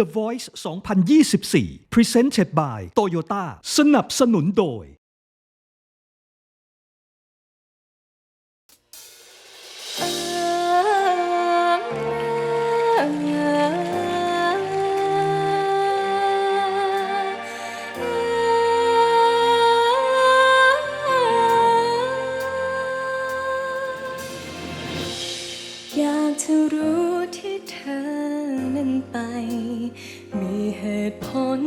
The Voice 2024 Presented by Toyota สนับสนุนโดย อยากจะรู้ที่เธอ นไป มีเหตุผล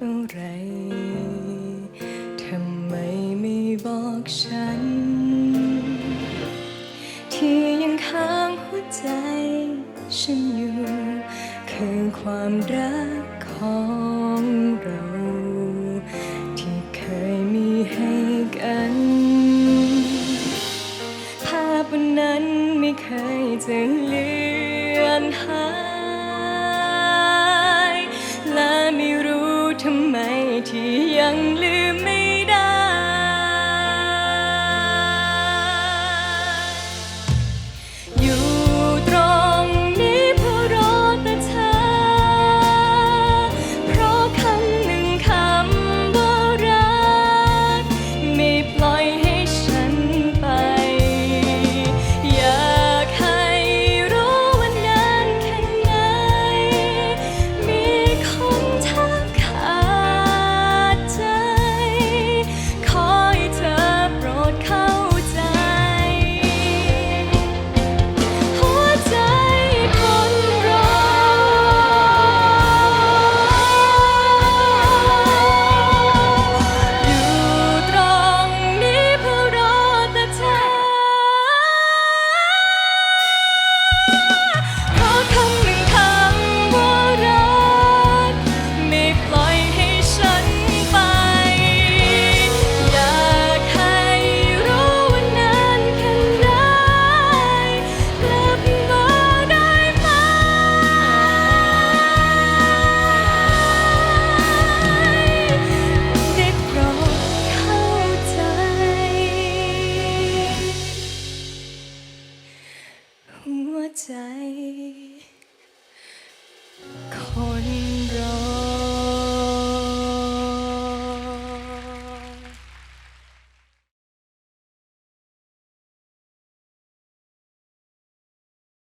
อะไร ทำไมไม่บอกฉัน ที่ยังค้างหัวใจ ฉันอยู่ คือความรักของเรา ที่เคยมีให้กัน ภาพนั้นไม่เคยจะลื ng Corny.